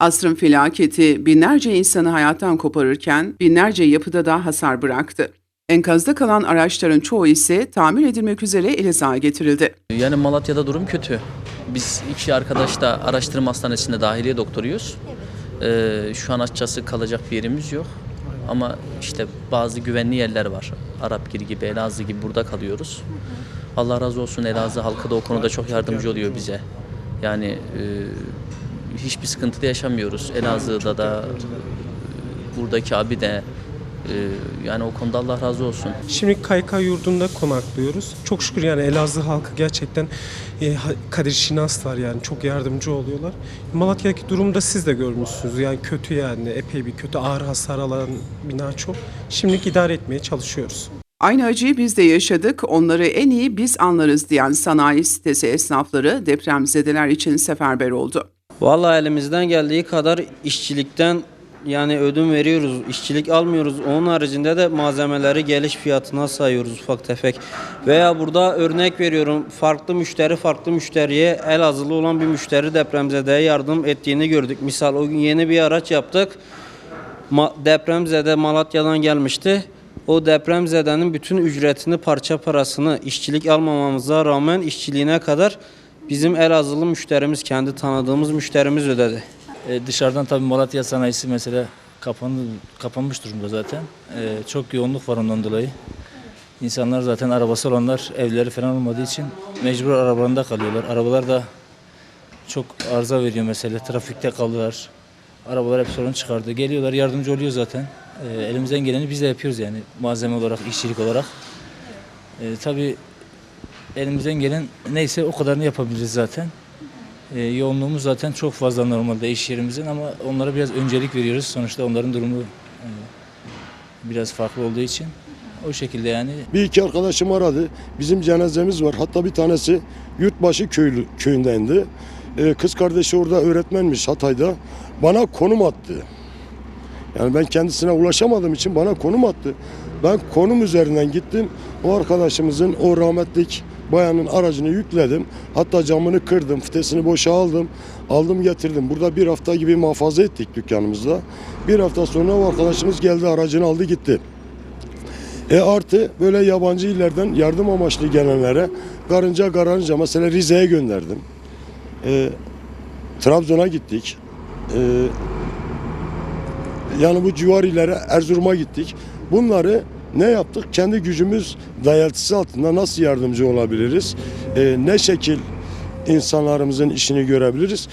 Asrın felaketi binlerce insanı hayattan koparırken binlerce yapıda da hasar bıraktı. Enkazda kalan araçların çoğu ise tamir edilmek üzere Elazığ'a getirildi. Yani Malatya'da durum kötü. Biz iki arkadaş da araştırma hastanesinde dahiliye doktoruyuz. Ee, şu an açıkçası kalacak bir yerimiz yok. Ama işte bazı güvenli yerler var. Arapgir gibi, Elazığ gibi burada kalıyoruz. Allah razı olsun Elazığ halkı da o konuda çok yardımcı oluyor bize. Yani e, hiçbir sıkıntı da yaşamıyoruz. Elazığ'da da buradaki abi de e, yani o konuda Allah razı olsun. Şimdi KYK yurdunda konaklıyoruz. Çok şükür yani Elazığ halkı gerçekten e, kadir şinaslar yani çok yardımcı oluyorlar. Malatya'daki durumu da siz de görmüşsünüz. Yani kötü yani epey bir kötü ağır hasar alan bina çok. Şimdilik idare etmeye çalışıyoruz. Aynı acıyı biz de yaşadık, onları en iyi biz anlarız diyen sanayi sitesi esnafları depremzedeler için seferber oldu. Vallahi elimizden geldiği kadar işçilikten yani ödün veriyoruz. İşçilik almıyoruz. Onun haricinde de malzemeleri geliş fiyatına sayıyoruz ufak tefek. Veya burada örnek veriyorum. Farklı müşteri farklı müşteriye Elazığlı olan bir müşteri depremzedeye yardım ettiğini gördük. Misal o gün yeni bir araç yaptık. Ma- depremzede Malatya'dan gelmişti. O depremzedenin bütün ücretini, parça parasını işçilik almamamıza rağmen işçiliğine kadar bizim Elazığlı müşterimiz, kendi tanıdığımız müşterimiz ödedi. E, dışarıdan tabii Malatya sanayisi mesela kapandı, kapanmış durumda zaten. E, çok yoğunluk var ondan dolayı. İnsanlar zaten arabası olanlar evleri falan olmadığı için mecbur arabalarında kalıyorlar. Arabalar da çok arıza veriyor mesela. Trafikte kaldılar. Arabalar hep sorun çıkardı. Geliyorlar yardımcı oluyor zaten. E, elimizden geleni biz de yapıyoruz yani malzeme olarak, işçilik olarak. E, tabii elimizden gelen neyse o kadarını yapabiliriz zaten. E, yoğunluğumuz zaten çok fazla normalde iş yerimizin ama onlara biraz öncelik veriyoruz. Sonuçta onların durumu e, biraz farklı olduğu için o şekilde yani Bir iki arkadaşım aradı. Bizim cenazemiz var. Hatta bir tanesi Yurtbaşı köylü, köyündendi. Ee, kız kardeşi orada öğretmenmiş Hatay'da. Bana konum attı. Yani ben kendisine ulaşamadığım için bana konum attı. Ben konum üzerinden gittim. O arkadaşımızın o rahmetlik bayanın aracını yükledim. Hatta camını kırdım, fitesini boşa aldım. Aldım getirdim. Burada bir hafta gibi muhafaza ettik dükkanımızda. Bir hafta sonra o arkadaşımız geldi aracını aldı gitti. E artı böyle yabancı illerden yardım amaçlı gelenlere karınca karınca mesela Rize'ye gönderdim. E, Trabzon'a gittik. E, yani bu civar illere Erzurum'a gittik. Bunları ne yaptık? Kendi gücümüz dayaltısı altında nasıl yardımcı olabiliriz? E, ne şekil insanlarımızın işini görebiliriz?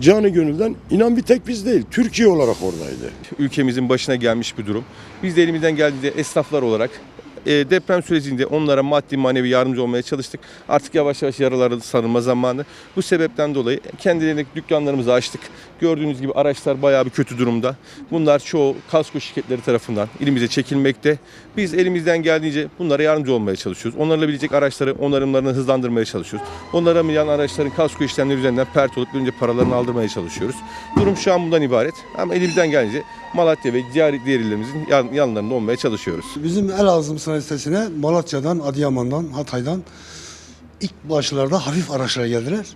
Canı gönülden inan bir tek biz değil, Türkiye olarak oradaydı. ülkemizin başına gelmiş bir durum. Biz de elimizden geldiğince esnaflar olarak e, deprem sürecinde onlara maddi manevi yardımcı olmaya çalıştık. Artık yavaş yavaş yaraları sarılma zamanı. Bu sebepten dolayı kendilerine dükkanlarımızı açtık. Gördüğünüz gibi araçlar bayağı bir kötü durumda. Bunlar çoğu kasko şirketleri tarafından ilimize çekilmekte. Biz elimizden geldiğince bunlara yardımcı olmaya çalışıyoruz. Onarılabilecek araçları onarımlarını hızlandırmaya çalışıyoruz. Onaramayan araçların kasko işlemleri üzerinden pert olup önce paralarını aldırmaya çalışıyoruz. Durum şu an bundan ibaret. Ama elimizden gelince Malatya ve diğer, diğer illerimizin yan- yanlarında olmaya çalışıyoruz. Bizim Elazığ Sanayi Sitesi'ne Malatya'dan, Adıyaman'dan, Hatay'dan ilk başlarda hafif araçlar geldiler.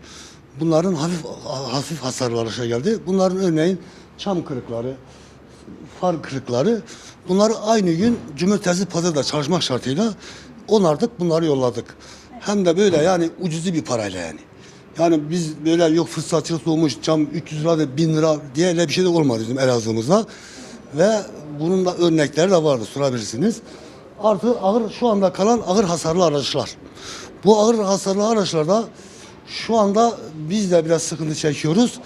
Bunların hafif hafif hasarlı araçlar geldi. Bunların örneğin çam kırıkları, far kırıkları bunları aynı gün cumartesi pazarda çalışmak şartıyla onardık bunları yolladık. Hem de böyle yani ucuzu bir parayla yani. Yani biz böyle yok fırsatçılık olmuş cam 300 lira da 1000 lira diye öyle bir şey de olmadı bizim Elazığ'ımızda. Ve bunun da örnekleri de vardı sorabilirsiniz. Artı ağır şu anda kalan ağır hasarlı araçlar. Bu ağır hasarlı araçlarda şu anda biz de biraz sıkıntı çekiyoruz.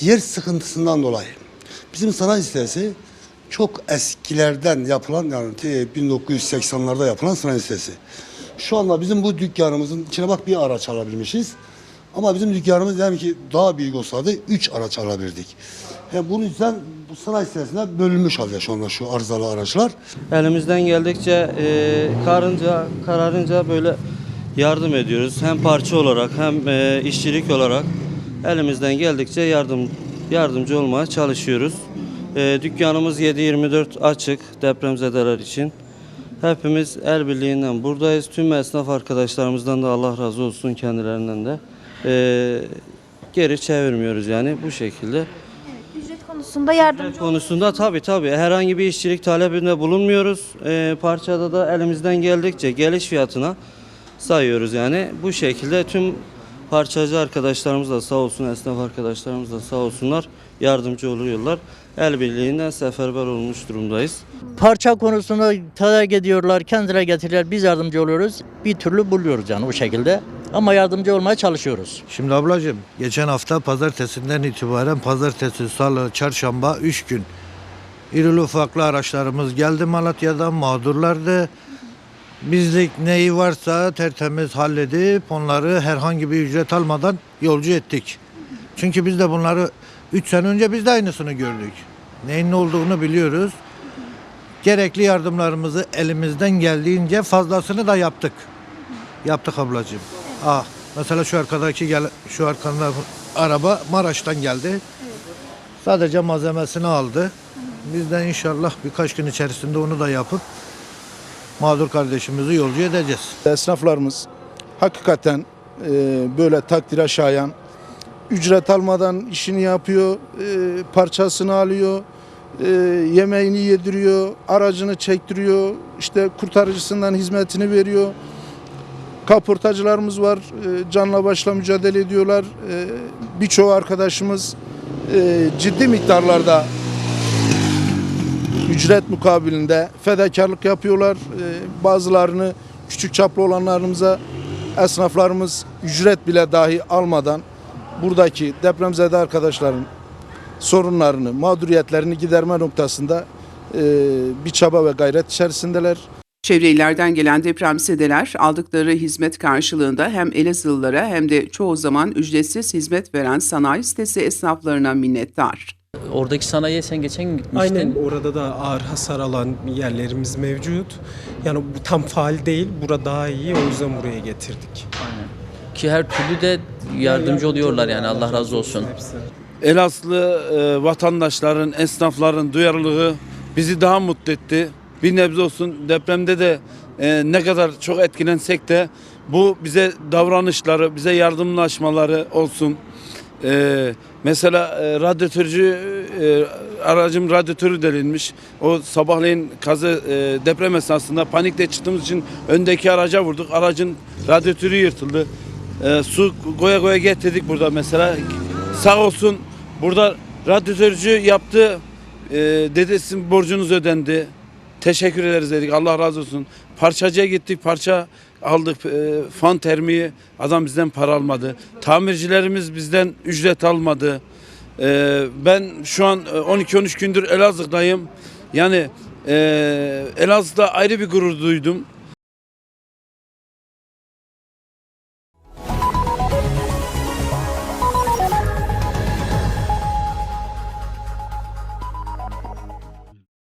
Yer sıkıntısından dolayı. Bizim sanayi sitesi çok eskilerden yapılan yani te- 1980'larda yapılan sanayi sitesi. Şu anda bizim bu dükkanımızın içine bak bir araç alabilmişiz. Ama bizim dükkanımız demek ki daha büyük olsaydı 3 araç alabilirdik. Yani bunun yüzden bu sanayi sitesine bölünmüş halde şu anda şu arızalı araçlar. Elimizden geldikçe e, karınca, kararınca böyle yardım ediyoruz. Hem parça olarak hem e, işçilik olarak elimizden geldikçe yardım yardımcı olmaya çalışıyoruz. E, dükkanımız 7-24 açık depremzedeler için. Hepimiz el birliğinden buradayız. Tüm esnaf arkadaşlarımızdan da Allah razı olsun kendilerinden de. E, geri çevirmiyoruz yani bu şekilde. Ücret konusunda yardımcı konusunda tabii tabii herhangi bir işçilik talebinde bulunmuyoruz. Ee, parçada da elimizden geldikçe geliş fiyatına sayıyoruz yani. Bu şekilde tüm parçacı arkadaşlarımız da sağ olsun, esnaf arkadaşlarımız da sağ olsunlar yardımcı oluyorlar. El birliğinden seferber olmuş durumdayız. Parça konusunda tedarik ediyorlar, kendileri getiriyorlar, biz yardımcı oluyoruz. Bir türlü buluyoruz yani o şekilde. Ama yardımcı olmaya çalışıyoruz. Şimdi ablacığım geçen hafta pazartesinden itibaren pazartesi, salı, çarşamba 3 gün irili ufaklı araçlarımız geldi Malatya'dan mağdurlardı. Bizlik neyi varsa tertemiz halledip onları herhangi bir ücret almadan yolcu ettik. Çünkü biz de bunları 3 sene önce biz de aynısını gördük. Neyin ne olduğunu biliyoruz. Gerekli yardımlarımızı elimizden geldiğince fazlasını da yaptık. Yaptık ablacığım. Ah, mesela şu arkadaki gel şu arkanda araba Maraş'tan geldi. Sadece malzemesini aldı. Biz de inşallah birkaç gün içerisinde onu da yapıp mağdur kardeşimizi yolcu edeceğiz. Esnaflarımız hakikaten e, böyle takdire şayan ücret almadan işini yapıyor, e, parçasını alıyor, e, yemeğini yediriyor, aracını çektiriyor, işte kurtarıcısından hizmetini veriyor. Kaportacılarımız var, e, canla başla mücadele ediyorlar. E, Birçoğu arkadaşımız e, ciddi miktarlarda ücret mukabilinde fedakarlık yapıyorlar. Ee, Bazılarını küçük çaplı olanlarımıza esnaflarımız ücret bile dahi almadan buradaki depremzede arkadaşların sorunlarını, mağduriyetlerini giderme noktasında e, bir çaba ve gayret içerisindeler. Çevre illerden gelen depremzedeler aldıkları hizmet karşılığında hem Elazığlılara hem de çoğu zaman ücretsiz hizmet veren sanayi sitesi esnaflarına minnettar. Oradaki sanayiye sen geçen gün gitmiştin. Aynen orada da ağır hasar alan yerlerimiz mevcut. Yani bu tam faal değil, bura daha iyi o yüzden buraya getirdik. Ki her türlü de yardımcı oluyorlar yani Allah razı olsun. Hepsi. Elazığlı e, vatandaşların, esnafların duyarlılığı bizi daha mutlu etti. Bir nebze olsun depremde de e, ne kadar çok etkilensek de bu bize davranışları, bize yardımlaşmaları olsun. E, mesela e, radyatörcü e, aracım radyatörü delinmiş. O sabahleyin kazı e, deprem esnasında panikle çıktığımız için öndeki araca vurduk. Aracın radyatörü yırtıldı. E, su goya goya getirdik burada mesela. Sağ olsun burada radyatörcü yaptı. E, dedi sizin borcunuz ödendi. Teşekkür ederiz dedik. Allah razı olsun. Parçacıya gittik. Parça aldık. E, fan termiği. Adam bizden para almadı. Tamircilerimiz bizden ücret almadı. E, ben şu an e, 12-13 gündür Elazığ'dayım. Yani e, Elazığ'da ayrı bir gurur duydum.